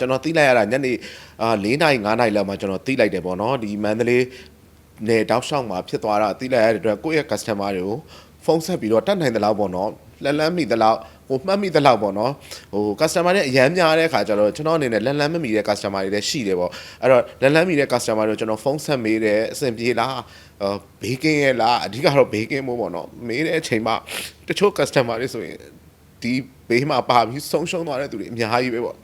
ကျွန်တော်သိလိုက်ရတာညနေအာ၄နာရီ၅နာရီလောက်မှကျွန်တော်သိလိုက်တယ်ပေါ့နော်ဒီမန္တလေးနယ်တောက်လျှောက်မှာဖြစ်သွားတာသိလိုက်ရတဲ့အတွက်ကိုယ့်ရဲ့ customer တွေကိုဖုန်းဆက်ပြီးတော့တတ်နိုင်သလောက်ပေါ့နော်လန်လန်းမိသလောက်ဟိုမှတ်မိသလောက်ပေါ့နော်ဟို customer တွေအရန်များတဲ့ခါကျတော့ကျွန်တော်အနေနဲ့လန်လန်းမမိတဲ့ customer တွေလည်းရှိတယ်ပေါ့အဲ့တော့လန်လန်းမိတဲ့ customer တွေကိုကျွန်တော်ဖုန်းဆက်မေးတယ်အဆင်ပြေလားအာဘေးကင်းရဲ့လားအဓိကတော့ဘေးကင်းမို့ပေါ့နော်မေးတဲ့အချိန်မှာတချို့ customer တွေဆိုရင်ဒီဘေးမှာပါပြီးဆုံးရှုံးသွားတဲ့သူတွေအများကြီးပဲပေါ့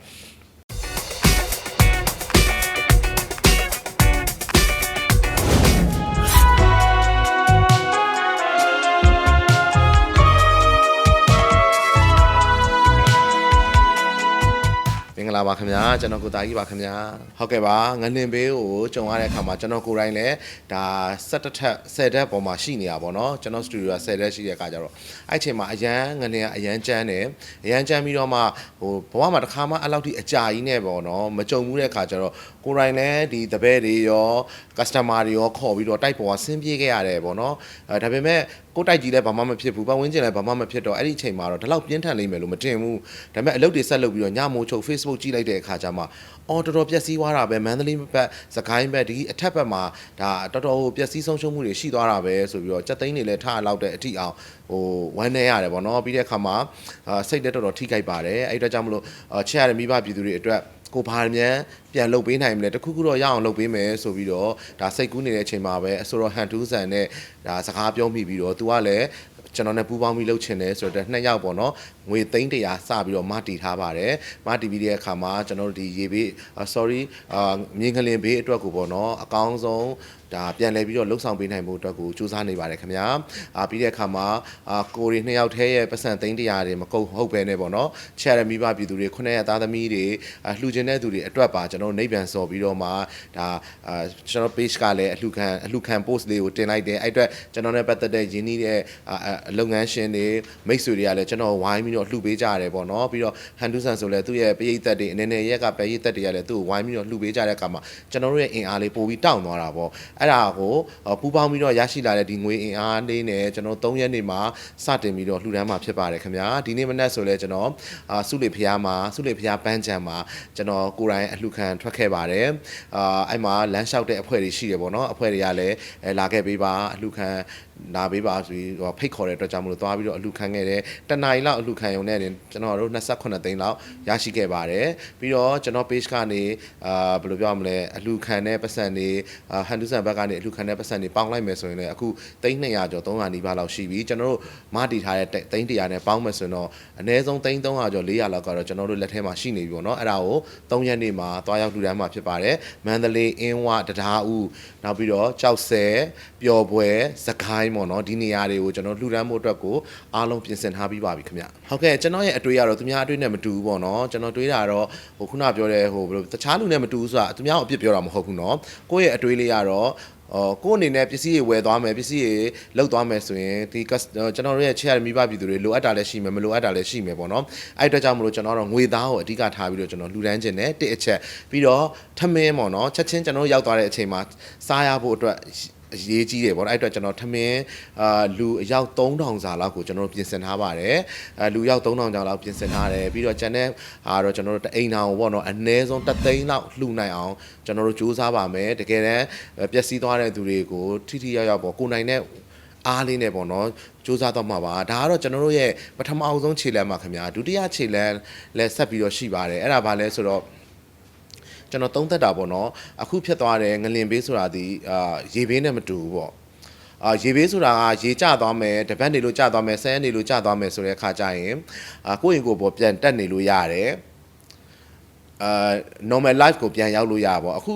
လာပါခင်ဗျာကျွန်တော်ကိုတာကြီးပါခင်ဗျာဟုတ်ကဲ့ပါငလင်ဘေးကိုကြုံရတဲ့အခါမှာကျွန်တော်ကိုယ်တိုင်လည်းဒါ17ထက်10တက်ပေါ်မှာရှိနေတာပေါ့နော်ကျွန်တော်စတူဒီယိုက10တက်ရှိတဲ့အခါကျတော့အဲ့အချိန်မှာအရန်ငလင်ကအရန်ကျန်းတယ်အရန်ကျန်းပြီးတော့မှဟိုဘဝမှာတစ်ခါမှအဲ့လောက်ထိအကြာကြီးနဲ့ပေါ့နော်မကြုံဘူးတဲ့အခါကျတော့ကိုယ်တိုင်လည်းဒီတပည့်တွေရော customer တွေရောခေါ်ပြီးတော့တိုက်ပေါ်ကဆင်းပြေးခဲ့ရတယ်ပေါ့နော်အဲဒါပေမဲ့ ကိုယ်တိုက်ကြီးလည်းဘာမှမဖြစ်ဘူးပတ်ဝန်းကျင်လည်းဘာမှမဖြစ်တော့အဲ့ဒီအချိန်မှာတော့ဒီလောက်ပြင်းထန်လိမ့်မယ်လို့မတင်ဘူးဒါပေမဲ့အလုပ်တွေဆက်လုပ်ပြီးတော့ညမိုးချုပ် Facebook ကြည့်လိုက်တဲ့အခါကျမှအော်တော်တော်ပျက်စီးသွားတာပဲမန္တလေးဘက်စကိုင်းဘက်ဒီအထက်ဘက်မှာဒါတော်တော်ပျက်စီးဆုံးရှုံးမှုတွေရှိသွားတာပဲဆိုပြီးတော့စက်သိန်းတွေလည်းထားလောက်တဲ့အထိအောင်ဟိုဝမ်းနေရတယ်ပေါ့နော်ပြီးတဲ့အခါမှာအာစိတ်လည်းတော်တော်ထိခိုက်ပါတယ်အဲ့ဒီတော့ကြောင့်မလို့အာချစ်ရတဲ့မိဘပြည်သူတွေအတွက် ကိုဘာမြန်ပြန်လုပ်ပေးနိုင်မလဲတခုခုတော့ရအောင်လုပ်ပေးမယ်ဆိုပြီးတော့ဒါစိတ်ကူးနေတဲ့အချိန်မှာပဲအဆိုတော့ဟန်တူးဆန်နဲ့ဒါစကားပြောမိပြီးတော့သူကလည်းကျွန်တော်နဲ့ပူးပေါင်းပြီးလုပ်ချင်တယ်ဆိုတော့နှစ်ယောက်ပေါ့နော်ငွေသိန်းတရာစပြီးတော့မတီထားပါတယ်မတီပြီးတဲ့အခါမှာကျွန်တော်တို့ဒီရေဘေး sorry အာမြင်းကလင်ဘေးအတွက်ကိုပေါ့နော်အကောင်းဆုံး ဒါပြန်လဲပြီးတော့လှုပ်ဆောင်ပေးနိုင်ဖို့အတွက်ကိုစူးစမ်းနေပါတယ်ခင်ဗျာအာပြီးတဲ့အခါမှာအာကိုရီနှစ်ယောက်တည်းရဲ့ပတ်စံသိန်းတရာတွေမကုန်ဟုတ်ပဲနဲ့ပေါ့နော်ချရမိဘပြည်သူတွေခုနှစ်ရက်သားသမီးတွေအာလှူခြင်းတဲ့သူတွေအတွက်ပါကျွန်တော်တို့နေပြန်စော်ပြီးတော့မှဒါအာကျွန်တော် page ကလည်းအလှူခံအလှူခံ post လေးကိုတင်လိုက်တယ်အဲ့အတွက်ကျွန်တော်နဲ့ပတ်သက်တဲ့ရင်းနှီးတဲ့အာအာလုပ်ငန်းရှင်တွေမိတ်ဆွေတွေကလည်းကျွန်တော်ဝိုင်းပြီးတော့လှူပေးကြရတယ်ပေါ့နော်ပြီးတော့ဟန်ဒူဆန်ဆိုလည်းသူ့ရဲ့ပရိသတ်တွေအနေနဲ့ရက်ကပရိသတ်တွေကလည်းသူ့ကိုဝိုင်းပြီးတော့လှူပေးကြတဲ့အခါမှာကျွန်တော်တို့ရဲ့အင်အားလေးပိုပြီးတောင့်သွားတာပေါ့အဲ့ဒါကိုအာပူပေါင်းပြီးတော့ရရှိလာတဲ့ဒီငွေအင်အားလေးနဲ့ကျွန်တော်3ရက်နေ့မှာစတင်ပြီးတော့လှူဒန်းမှာဖြစ်ပါတယ်ခင်ဗျာဒီနေ့မနက်ဆိုလဲကျွန်တော်အာစုလေဖျားမှာစုလေဖျားပန်းချံမှာကျွန်တော်ကိုယ်တိုင်အလှူခံထွက်ခဲ့ပါတယ်အာအဲ့မှာလမ်းလျှောက်တဲ့အဖွဲ့တွေရှိတယ်ပေါ့နော်အဖွဲ့တွေကလည်းအဲလာခဲ့ပေးပါအလှူခံ လာပေးပါဆိုပြီးတော့ဖိတ်ခေါ်တဲ့အတွက်ကြောင့်မလို့သွားပြီးတော့အလှူခံခဲ့တယ်တနင်္လာရီလောက်အလှူခံရုံနဲ့တင်ကျွန်တော်တို့28သိန်းလောက်ရရှိခဲ့ပါတယ်ပြီးတော့ကျွန်တော် page ကနေအာဘယ်လိုပြောရမလဲအလှူခံတဲ့ပတ်စံတွေဟန်ဒူဆန်ဘက်ကနေအလှူခံတဲ့ပတ်စံတွေပေါင်းလိုက်မယ်ဆိုရင်လည်းအခုသိန်း200ကျော်300နီးပါးလောက်ရှိပြီကျွန်တော်တို့မတည်ထားတဲ့သိန်း100နဲ့ပေါင်းမယ်ဆိုရင်တော့အနည်းဆုံးသိန်း300ကျော်400လောက်ကတော့ကျွန်တော်တို့လက်ထဲမှာရှိနေပြီပေါ့နော်အဲ့ဒါကို3ရက်နေ့မှာသွားရောက်လှူဒန်းမှာဖြစ်ပါတယ်မန္တလေးအင်းဝတဒါဦးနောက်ပြီးတော့ကြောက်ဆယ်ပျော်ပွဲစကိုင်းတိုင်းပေါ့နော်ဒီနေရာတွေကိုကျွန်တော်လှူဒန်းဖို့အတွက်ကိုအားလုံးပြင်ဆင်ထားပြီးပါပြီခင်ဗျဟုတ်ကဲ့ကျွန်တော်ရဲ့အတွေ့အကြုံတော့သူများအတွေ့နဲ့မတူဘူးပေါ့နော်ကျွန်တော်တွေးတာတော့ဟိုခုနပြောတဲ့ဟိုဘယ်လိုတခြားလူနဲ့မတူဘူးဆိုတာသူများကိုအပြစ်ပြောတာမဟုတ်ဘူးနော်ကိုယ့်ရဲ့အတွေ့လေးကတော့အော်ကိုယ်အနေနဲ့ပစ္စည်းတွေဝယ်သွားမယ်ပစ္စည်းတွေလောက်သွားမယ်ဆိုရင်ဒီကျွန်တော်တို့ရဲ့ချစ်ရတဲ့မိဘပြည်သူတွေလိုအပ်တာလည်းရှိမယ်မလိုအပ်တာလည်းရှိမယ်ပေါ့နော်အဲ့အတွက်ကြောင့်မလို့ကျွန်တော်တို့ငွေသားကိုအဓိကထားပြီးတော့ကျွန်တော်လှူဒန်းခြင်းနဲ့တစ်အချက်ပြီးတော့ထမင်းပေါ့နော်ချက်ချင်းကျွန်တော်တို့ရောက်သွားတဲ့အချိန်မှာစားရဖို့အတွက် အရေးကြီးတယ်ပေါ့နော်အဲ့အတွက်ကျွန်တော်ထမင်းအာလူအယောက်3000စာလောက်ကိုကျွန်တော်တို့ပြင်ဆင်ထားပါတယ်အဲလူရောက်3000ကျော်လောက်ပြင်ဆင်ထားတယ်ပြီးတော့ကျန်တဲ့ဟာတော့ကျွန်တော်တို့တအိမ်ထောင်ပေါ့နော်အနည်းဆုံးတသိန်းလောက်လှူနိုင်အောင်ကျွန်တော်တို့စူးစမ်းပါမယ်တကယ်တမ်းပျက်စီးသွားတဲ့သူတွေကိုထိထိရောက်ရောက်ပေါ့ကိုနိုင်တဲ့အားလေးနဲ့ပေါ့နော်စူးစမ်းတော့မှာပါဒါကတော့ကျွန်တော်တို့ရဲ့ပထမအဆုံးခြေလှမ်းပါခင်ဗျာဒုတိယခြေလှမ်းလည်းဆက်ပြီးတော့ရှိပါတယ်အဲ့ဒါဘာလဲဆိုတော့ ကျွန်တော်သုံးသက်တာပေါ့နော်အခုဖြစ်သွားတဲ့ငလင်ဘေးဆိုတာဒီအာရေဘေးနဲ့မတူဘူးပေါ့အာရေဘေးဆိုတာကရေကျသွားမယ်တပတ်နေလို့ကျသွားမယ်ဆယ်ရက်နေလို့ကျသွားမယ်ဆိုတဲ့အခါကျရင်အာကိုယ့်ရင်ကိုယ်ပေါ်ပြန်တက်နေလို့ရတယ်အာ normal life ကိုပြန်ရောက်လို့ရပါဘောအခု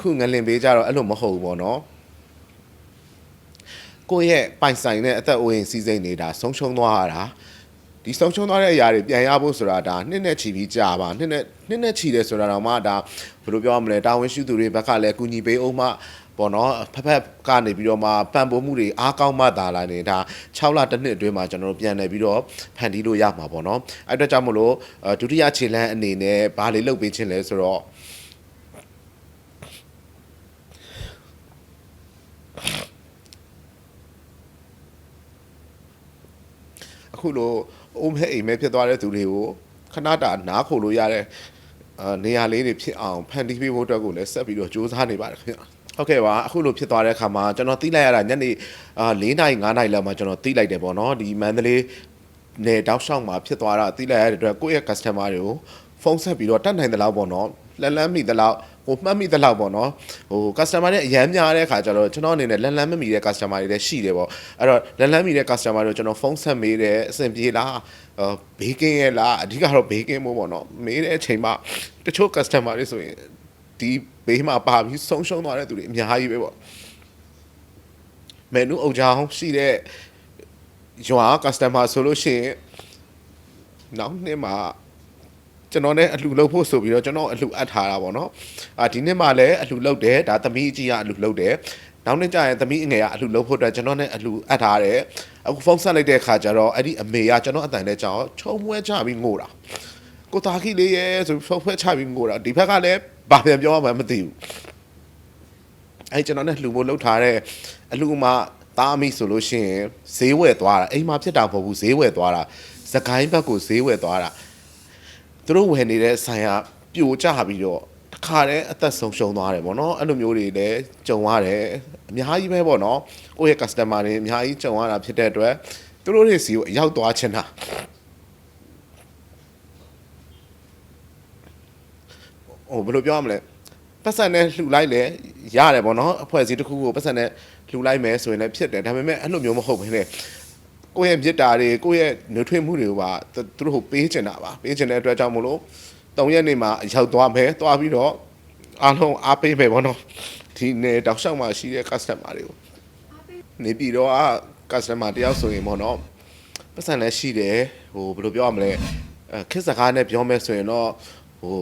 အခုငလင်ဘေးကြတော့အဲ့လိုမဟုတ်ဘူးပေါ့နော်ကိုယ့်ရဲ့ပိုင်ဆိုင်တဲ့အသက်အိုးအိမ်စီးစိမ်နေတာဆုံးရှုံးသွားရတာဒီဆုံးရှုံးသွားတဲ့အရာတွေပြန်ရဖို့ဆိုတာဒါနှစ်နဲ့ချီပြီးကြာပါနှစ်နဲ့နှစ်နဲ့ချီတယ်ဆိုတာတော့မှဒါဘယ်လိုပြောရမလဲတာဝန်ရှိသူတွေဘက်ကလည်းကူညီပေးအောင်မှပေါ့နော်ဖက်ဖက်ကနေပြီးတော့မှပံ့ပိုးမှုတွေအားကောင်းမှသာလာနေဒါ6လတစ်နှစ်အတွင်းမှာကျွန်တော်တို့ပြန်နေပြီးတော့ဖန်တီးလို့ရမှာပေါ့နော်အဲ့အတွက်ကြောင့်မလို့အဲဒုတိယခြေလှမ်းအနေနဲ့ဘာလေးလုပ်ပေးခြင်းလဲဆိုတော့ အခုလိုအိုးမဲအိမ်မဲဖြစ်သွားတဲ့သူတွေကိုခဏတာနားခိုလို့ရတဲ့အာနေရာလေးတွေဖြစ်အောင်ဖန်တီးပေးဖို့အတွက်ကိုလည်းဆက်ပြီးတော့စူးစမ်းနေပါတယ်ခင်ဗျာဟုတ်ကဲ့ပါအခုလိုဖြစ်သွားတဲ့အခါမှာကျွန်တော်သိလိုက်ရတာညနေအာ၄နာရီ၅နာရီလောက်မှာကျွန်တော်သိလိုက်တယ်ပေါ့နော်ဒီမန္တလေးနေတောက်လျှောက်မှာဖြစ်သွားတာသိလိုက်ရတဲ့အတွက်ကိုယ့်ရဲ့ customer တွေကိုဖုန်းဆက်ပြီးတော့တတ်နိုင်တဲ့လောက်ပေါ့နော် လန်လန်းမိတဲ့လောက်ဟိုမှတ်မိတဲ့လောက်ပေါ့နော်ဟို customer နဲ့အရန်များတဲ့အခါကျတော့ကျွန်တော်အနေနဲ့လန်လန်းမမိတဲ့ customer တွေလည်းရှိတယ်ပေါ့အဲ့တော့လန်လန်းမိတဲ့ customer တွေကိုကျွန်တော်ဖုန်းဆက်မေးတယ်အဆင်ပြေလားအာဘေးကင်းရဲ့လားအဓိကတော့ဘေးကင်းမို့ပေါ့နော်မေးတဲ့အချိန်မှာတချို့ customer တွေဆိုရင်ဒီဘေးမှာပါပြီးဆုံးရှုံးသွားတဲ့သူတွေအများကြီးပဲပေါ့မန်နူအုပ်ချောင်းရှိတဲ့ရွာ customer ဆိုလို့ရှိရင်နောက်နှစ်မှာ ကျွန်တော်နဲ့အလှလုပ်ဖို့ဆိုပြီးတော့ကျွန်တော်အလှအပ်ထားတာပေါ့နော်အာဒီနှစ်မှလည်းအလှလုပ်တယ်ဒါသမီးအကြီးကအလှလုပ်တယ်နောက်နေ့ကျရင်သမီးအငယ်ကအလှလုပ်ဖို့အတွက်ကျွန်တော်နဲ့အလှအပ်ထားတယ်အခုဖုန်းဆက်လိုက်တဲ့အခါကျတော့အဲ့ဒီအမေကကျွန်တော်အတန်နဲ့ကြောင်ချုံမွဲချပြီးငိုတာကိုတာခီလေးရဲ့ဆိုဖုန်းဖွဲချပြီးငိုတာဒီဘက်ကလည်းဘာပြန်ပြောမှမသိဘူးအဲ့ကျွန်တော်နဲ့လှဖို့လှုပ်ထားတဲ့အလှမှာတားမိဆိုလို့ရှိရင်ဈေးဝယ်သွားတာအိမ်မှာဖြစ်တာမဟုတ်ဘူးဈေးဝယ်သွားတာစကိုင်းဘက်ကိုဈေးဝယ်သွားတာ သူတို့ဝယ်နေတဲ့ဆိုင်ကပြိုကျပြီးတော့တခါတည်းအသက်ဆုံးရှုံးသွားတယ်ဗောနော်အဲ့လိုမျိုးတွေလည်းကြုံရတယ်အများကြီးပဲဗောနော်ကိုယ့်ရဲ့ customer တွေအများကြီးကြုံရတာဖြစ်တဲ့အတွက်သူတို့တွေစီကိုရောက်သွားချင်တာဟိုဘယ်လိုပြောရမလဲပတ်စံနဲ့လှူလိုက်လေရတယ်ဗောနော်အဖွဲ့အစည်းတစ်ခုကိုပတ်စံနဲ့လှူလိုက်မယ်ဆိုရင်လည်းဖြစ်တယ်ဒါပေမဲ့အဲ့လိုမျိုးမဟုတ်ဘဲနဲ့ ကိုယ့်ရဲ့မြစ်တာတွေကိုယ့်ရဲ့နှွေးထွေးမှုတွေကိုပါသူသူတို့ကိုပေးချင်တာပါပေးချင်တဲ့အတွက်ကြောင့်မလို့၃ရက်နေမှာရောက်သွားမယ်သွားပြီးတော့အားလုံးအားပေးမယ်ဘောနော်ဒီနေ့တောက်လျှောက်မှာရှိတဲ့ customer တွေကိုနေပြီးတော့ customer တယောက်ဆိုရင်ဘောနော်ပတ်စံလည်းရှိတယ်ဟိုဘယ်လိုပြောရမလဲအဲခက်စကားနဲ့ပြောမယ်ဆိုရင်တော့ဟို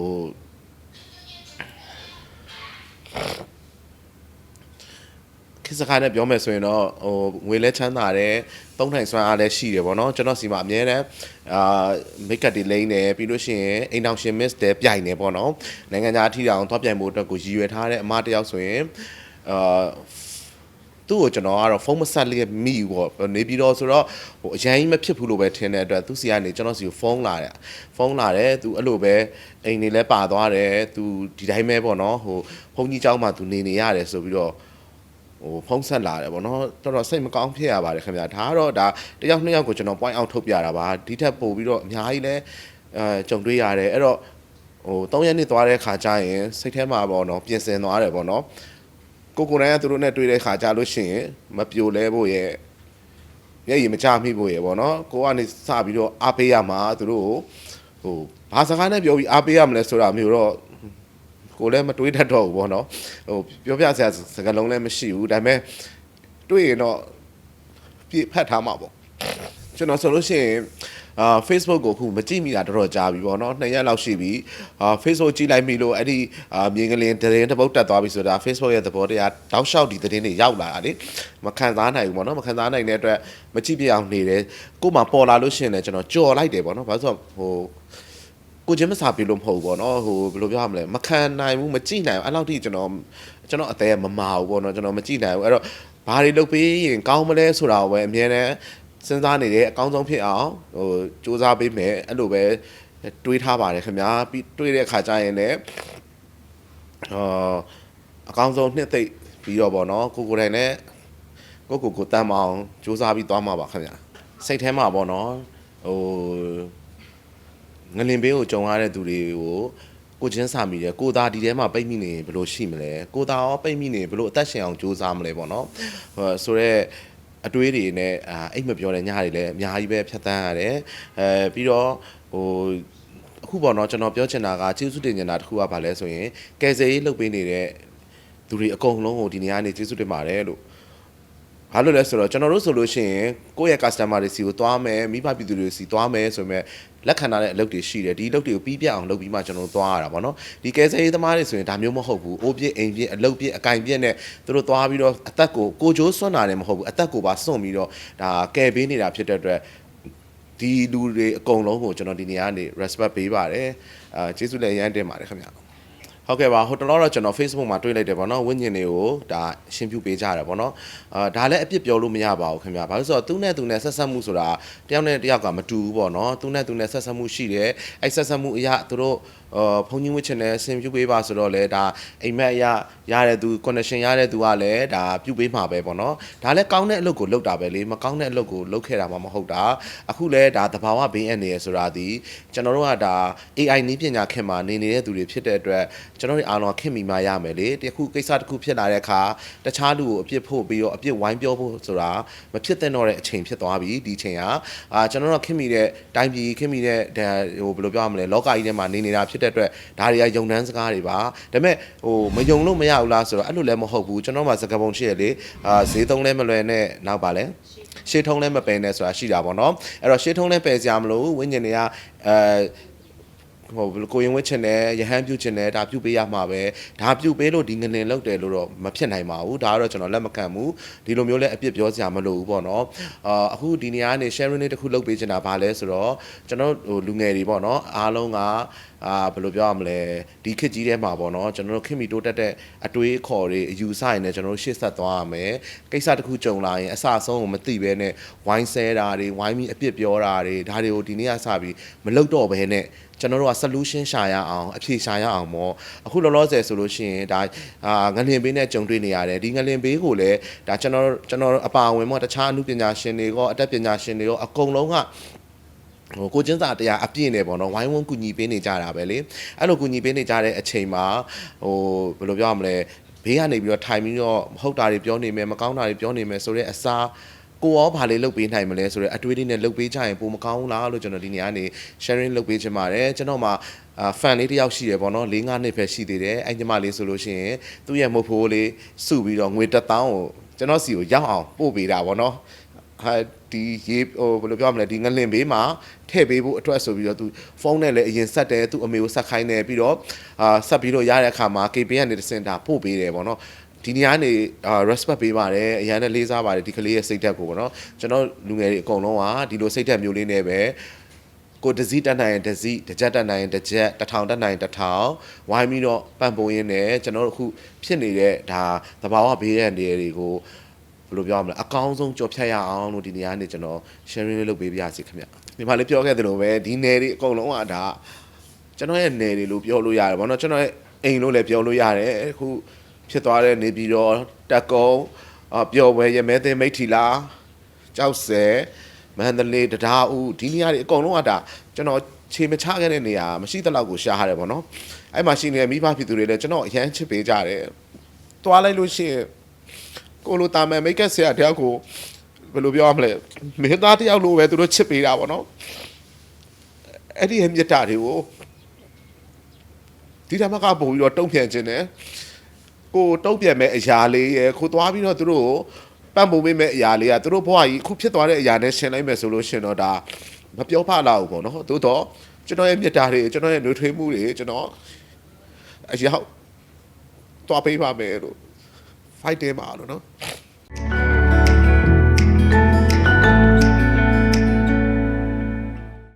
ခေတ်စကားနဲ့ပြောမယ်ဆိုရင်တော့ဟိုငွေလဲချမ်းသာတယ်သုံးထိုင်စွမ်းအားလည်းရှိတယ်ဗောနော်ကျွန်တော်စီမှာအများတန်းအာမိတ်ကပ်တွေလိမ့်တယ်ပြီးလို့ရှိရင်အိမ်တောင်ရှင် miss တဲ့ပြိုင်တယ်ဗောနော်နိုင်ငံခြားအထီတောင်သွားပြိုင်ဖို့အတွက်ကိုရည်ရွယ်ထားတဲ့အမတယောက်ဆိုရင်အာသူ့ကိုကျွန်တော်ကတော့ဖုန်းမဆက်လျက်မိပေါ့နေပြီးတော့ဆိုတော့ဟိုအရင်မဖြစ်ဘူးလို့ပဲထင်တဲ့အတွက်သူစီကနေကျွန်တော်စီကိုဖုန်းလာတယ်ဖုန်းလာတယ်သူအဲ့လိုပဲအိမ်နေလဲပါသွားတယ်သူဒီတိုင်းပဲပေါ့နော်ဟိုဘုန်းကြီးเจ้าမှာသူနေနေရတယ်ဆိုပြီးတော့ ဟိုဖုံးဆက်လာတယ်ဗောနော်တော်တော်စိတ်မကောင်းဖြစ်ရပါတယ်ခင်ဗျာဒါကတော့ဒါတယောက်နှစ်ယောက်ကိုကျွန်တော် point out ထုတ်ပြတာပါဒီထက်ပိုပြီးတော့အများကြီးလဲအဲကြုံတွေ့ရတယ်အဲ့တော့ဟို၃ရက်နှစ်သွားတဲ့ခါကျရင်စိတ်ထဲမှာဗောနော်ပြင်ဆင်သွားတယ်ဗောနော်ကိုကိုတိုင်းကသူတို့နဲ့တွေ့တဲ့ခါကျလို့ရှိရင်မပြိုလဲဖို့ရဲ့မျက်ရည်မချမိဖို့ရဲ့ဗောနော်ကိုကနေစပြီးတော့အားပေးရမှာသူတို့ကိုဟိုဘာစကားနဲ့ပြောပြီးအားပေးရမလဲဆိုတာမျိုးတော့ ကိုလည်းမတွေးတတ်တော့ဘူးပေါ့နော်ဟိုပြောပြစရာစကားလုံးလည်းမရှိဘူးဒါပေမဲ့တွေးရင်တော့ပြဖတ်ထားမှာပေါ့ကျွန်တော်ဆိုလို့ရှိရင်အာ Facebook ကိုခုမကြည့်မိတာတော်တော်ကြာပြီပေါ့နော်နှစ်ရက်လောက်ရှိပြီအာ Facebook ကြည့်လိုက်ပြီလို့အဲ့ဒီအာမြင်ကလေးသတင်းတစ်ပုတ်တက်သွားပြီဆိုတာ Facebook ရဲ့သဘောတရားတောက်လျှောက်ဒီသတင်းတွေရောက်လာတာလေမခံစားနိုင်ဘူးပေါ့နော်မခံစားနိုင်တဲ့အတွက်မကြည့်ပြအောင်နေတယ်ကို့မှာပေါ်လာလို့ရှိရင်လည်းကျွန်တော်ကြော်လိုက်တယ်ပေါ့နော်ဘာလို့ဆိုတော့ဟို ကိုချင်းမစာပြလို့မဟုတ်ဘူးပေါ့နော်ဟိုဘယ်လိုပြောရမလဲမခံနိုင်ဘူးမကြည့်နိုင်ဘူးအဲ့လောက်ထိကျွန်တော်ကျွန်တော်အသေးမမာဘူးပေါ့နော်ကျွန်တော်မကြည့်နိုင်ဘူးအဲ့တော့ဘာတွေလုပ်ပေးရင်ကောင်းမလဲဆိုတာကိုပဲအမြဲတမ်းစဉ်းစားနေတယ်အကောင်းဆုံးဖြစ်အောင်ဟိုစူးစမ်းပေးမယ်အဲ့လိုပဲတွေးထားပါတယ်ခင်ဗျာပြီးတွေးတဲ့အခါကျရင်လည်းအာအကောင်းဆုံးနှစ်သိပ်ပြီးတော့ပေါ့နော်ကိုကိုယ်တိုင်လည်းကိုကိုကိုတမ်းမအောင်စူးစမ်းပြီးသွားမှာပါခင်ဗျာစိတ်ထဲမှာပေါ့နော်ဟို ငလင်ဘေးကိုကြုံရတဲ့သူတွေကိုကိုချင်းစာမိတယ်ကိုသားဒီထဲမှာပိတ်မိနေရင်ဘယ်လိုရှိမလဲကိုသားရောပိတ်မိနေရင်ဘယ်လိုအသက်ရှင်အောင်ကြိုးစားမလဲပေါ့နော်ဟိုဆိုတော့အတွေးတွေနဲ့အာအိတ်မပြောတဲ့ညတွေလည်းအများကြီးပဲဖြတ်တန်းရတယ်အဲပြီးတော့ဟိုအခုပေါ့နော်ကျွန်တော်ပြောချင်တာကကျေးဇူးတင်ချင်တာတစ်ခုကဘာလဲဆိုရင်ကယ်ဆယ်ရေးလုပ်ပေးနေတဲ့သူတွေအကုန်လုံးကိုဒီနေရာနေကျေးဇူးတင်ပါတယ်လို့ ဘာလို့လဲဆိုတော့ကျွန်တော်တို့ဆိုလို့ရှိရင်ကိုယ့်ရဲ့ customer တွေစီကိုသွားမယ်မိဘပြည်သူတွေစီသွားမယ်ဆိုပေမဲ့လက်ခံထားတဲ့အလုပ်တွေရှိတယ်ဒီအလုပ်တွေကိုပြီးပြတ်အောင်လုပ်ပြီးမှကျွန်တော်တို့သွားရတာပေါ့နော်ဒီကယ်ဆယ်ရေးသမားတွေဆိုရင်ဒါမျိုးမဟုတ်ဘူးအိုးပြစ်အိမ်ပြစ်အလုပ်ပြစ်အကင်ပြစ်နဲ့သူတို့သွားပြီးတော့အသက်ကိုကိုကြိုးစွန့်တာလည်းမဟုတ်ဘူးအသက်ကိုပါစွန့်ပြီးတော့ဒါကယ်ပေးနေတာဖြစ်တဲ့အတွက်ဒီလူတွေအကုန်လုံးကိုကျွန်တော်ဒီနေရာကနေ respect ပေးပါတယ်အာကျေးဇူးလည်းအများတင်ပါတယ်ခင်ဗျာ ဟဟုတ်ကဲ့ပါဟိုတလောတော့ကျွန်တော် Facebook မှာတွေ့လိုက်တယ်ပေါ့နော်ဝိညာဉ်တွေကိုဒါရှင်းပြပေးကြတယ်ပေါ့နော်အာဒါလည်းအပြစ်ပြောလို့မရပါဘူးခင်ဗျာဘာလို့လဲဆိုတော့သူနဲ့သူနဲ့ဆက်ဆက်မှုဆိုတာတယောက်နဲ့တယောက်ကမတူဘူးပေါ့နော်သူနဲ့သူနဲ့ဆက်ဆက်မှုရှိတယ်အဲ့ဆက်ဆက်မှုအရာသူတို့ အာဖုန်ကြီးဝစ်ချင်တယ်ဆင်ပြပေးပါဆိုတော့လေဒါအိမ်မက်အရာရတဲ့သူ connection ရတဲ့သူကလည်းဒါပြုပေးမှာပဲပေါ့နော်ဒါလည်းကောင်းတဲ့အလုပ်ကိုလုပ်တာပဲလေမကောင်းတဲ့အလုပ်ကိုလုပ်ခဲ့တာမှမဟုတ်တာအခုလဲဒါသဘာဝဘေးအန္တရာယ်ဆိုတာဒီကျွန်တော်တို့ကဒါ AI နည်းပညာခင်မှာနေနေတဲ့သူတွေဖြစ်တဲ့အတွက်ကျွန်တော်တို့အားလုံးခင်မိမှရမယ်လေတခုကိစ္စတစ်ခုဖြစ်လာတဲ့အခါတခြားလူကိုအပြစ်ဖို့ပြီးတော့အပြစ်ဝိုင်းပြောဖို့ဆိုတာမဖြစ်သင့်တော့တဲ့အချိန်ဖြစ်သွားပြီဒီအချိန်ကအာကျွန်တော်တို့ခင်မိတဲ့တိုင်းပြည်ခင်မိတဲ့ဒါဟိုဘယ်လိုပြောရမလဲလောကကြီးထဲမှာနေနေတာဖြစ်တဲ့အတွက်ဒါတွေကယုံနှန်းစကားတွေပါဒါပေမဲ့ဟိုမယုံလို့မရဘူးလားဆိုတော့အဲ့လိုလည်းမဟုတ်ဘူးကျွန်တော်မှစကားပုံရှိရလေအာဈေးသုံးလည်းမလွယ်နဲ့နောက်ပါလဲရှေးထုံးလည်းမပယ်နဲ့ဆိုတာရှိတာပေါ့နော်အဲ့တော့ရှေးထုံးလည်းပယ်စရာမလိုဘူးဝိညာဉ်တွေကအဲဟိုဘယ်လိုကိုရင်ဝစ်ချင်တယ်ရဟန်းပြုချင်တယ်ဒါပြုပေးရမှာပဲဒါပြုပေးလို့ဒီငလင်လောက်တယ်လို့တော့မဖြစ်နိုင်ပါဘူးဒါကတော့ကျွန်တော်လက်မခံဘူးဒီလိုမျိုးလည်းအပြစ်ပြောစရာမလိုဘူးပေါ့နော်အာအခုဒီနေရာကနေ sharing လေးတစ်ခုလုပ်ပေးချင်တာဗာလဲဆိုတော့ကျွန်တော်ဟိုလူငယ်တွေပေါ့နော်အားလုံးကအာဘယ်လိုပြောရမလဲဒီခေတ်ကြီးထဲမှာပေါ့နော်ကျွန်တော်တို့ခင်မီတိုးတက်တဲ့အတွေးအခေါ်တွေအယူဆတွေနဲ့ကျွန်တော်တို့ရှေ့ဆက်သွားရမယ်ကိစ္စတစ်ခုကြုံလာရင်အစအဆုံးကိုမသိဘဲနဲ့ဝိုင်းဆဲတာတွေဝိုင်းပြီးအပြစ်ပြောတာတွေဒါတွေကိုဒီနေ့ကစပြီးမလုပ်တော့ဘဲနဲ့ကျွန်တော်တို့က solution ရှာရအောင်အဖြေရှာရအောင်ပေါ့အခုလောလောဆယ်ဆိုလို့ရှိရင်ဒါအာငလင်ဘေးနဲ့ကြုံတွေ့နေရတယ်ဒီငလင်ဘေးကိုလည်းဒါကျွန်တော်ကျွန်တော်အပါအဝင်ပေါ့တခြားအမှုပညာရှင်တွေရောအတတ်ပညာရှင်တွေရောအကုန်လုံးက ဟိုကိုချင်းစာတရားအပြည့်နေပေါ့နော်ဝိုင်းဝန်းကူညီပေးနေကြတာပဲလေအဲ့လိုကူညီပေးနေကြတဲ့အချိန်မှာဟိုဘယ်လိုပြောရမလဲဘေးကနေပြီးတော့ထိုင်ပြီးတော့မဟုတ်တာတွေပြောနေမယ်မကောင်းတာတွေပြောနေမယ်ဆိုတော့အစားကိုရောဘာလေးလုပ်ပေးနိုင်မလဲဆိုတော့အတွေးလေးနဲ့လုပ်ပေးကြရင်ပိုမကောင်းဘူးလားလို့ကျွန်တော်ဒီနေရာနေ sharing လုပ်ပေးချင်ပါတယ်ကျွန်တော်မှာအာ fan လေးတယောက်ရှိရပေါ့နော်၄၅နှစ်ပဲရှိသေးတယ်အဲ့ညီမလေးဆိုလို့ရှိရင်သူ့ရဲ့မုတ်ဖိုးလေးစုပြီးတော့ငွေ1000ကိုကျွန်တော်စီကိုရောက်အောင်ပို့ပေးတာပေါ့နော် ဟာဒီရေးဟိုဘယ်လိုပြောမလဲဒီငလင်ဘေးမှာထည့်ပေးဖို့အတွက်ဆိုပြီးတော့သူဖုန်းနဲ့လည်းအရင်ဆက်တယ်သူအမေကိုဆက်ခိုင်းတယ်ပြီးတော့အာဆက်ပြီးတော့ရတဲ့အခါမှာ KPN ကနေတစင်တာပို့ပေးတယ်ပေါ့နော်ဒီနေရာနေအာ respect ပေးပါတယ်အရင်နဲ့လေးစားပါတယ်ဒီကလေးရဲ့စိတ်ဓာတ်ကိုပေါ့နော်ကျွန်တော်လူငယ်တွေအကုန်လုံးကဒီလိုစိတ်ဓာတ်မျိုးလေးနဲ့ပဲကိုတစည်းတက်နိုင်ရင်တစည်းတစ်ကြက်တက်နိုင်ရင်တစ်ကြက်တစ်ထောင်တက်နိုင်ရင်တစ်ထောင်ဝိုင်းပြီးတော့ပံ့ပိုးရင်းနဲ့ကျွန်တော်တို့အခုဖြစ်နေတဲ့ဒါသဘာဝဘေးရန်တွေကို ဘယ်လိုပြောရမလဲအကောင်းဆုံးကြော်ဖြတ်ရအောင်လို့ဒီနေရာနေကျွန်တော် sharing လေးလုပ်ပေးပါရစေခင်ဗျဒီမှာလေးပြောခဲ့သလိုပဲဒီနယ်တွေအကုန်လုံးကဒါကျွန်တော်ရဲ့နယ်တွေလို့ပြောလို့ရတယ်ဗောနော်ကျွန်တော်ရဲ့အိမ်လို့လည်းပြောလို့ရတယ်အခုဖြစ်သွားတဲ့နေပြီးတော့တက်ကုန်းအပျော်ပွဲရမဲသိမ်းမိတ်ထီလာကြောက်စဲမန္တလေးတရားဦးဒီနေရာတွေအကုန်လုံးကဒါကျွန်တော်ခြေမချခဲ့တဲ့နေရာမရှိသလောက်ကိုရှားရတယ်ဗောနော်အဲ့မှာရှိနေတဲ့မိဘဖြစ်သူတွေလည်းကျွန်တော်အရန်ချစ်ပေးကြတယ်တွားလိုက်လို့ရှိရင် ကိုလိုတာမန်မိတ်ကက်ဆရာတယောက်ကိုဘယ်လိုပြောရမလဲမင်းသားတယောက်လိုပဲသူတို့ချစ်ပေးတာပေါ့နော်အဲ့ဒီရဲ့မြတ်တာတွေကိုဒီတမကပုံပြီးတော့တုံ့ပြန်ခြင်းနဲ့ကိုတုံ့ပြန်မဲ့အရာလေးရယ်ခုသွားပြီးတော့သူတို့ကိုပံ့ပိုးပေးမဲ့အရာလေးကသူတို့ဘဝကြီးခုဖြစ်သွားတဲ့အရာနဲ့ရှင်းလိုက်မယ်ဆိုလို့ရှင်တော့ဒါမပြောဖလောက်ဘူးပေါ့နော်သို့တော့ကျွန်တော်ရဲ့မြတ်တာတွေကျွန်တော်ရဲ့နှွေးထွေးမှုတွေကျွန်တော်အရောက်သွားပေးပါမယ်လို့ ファイトエバーあるな。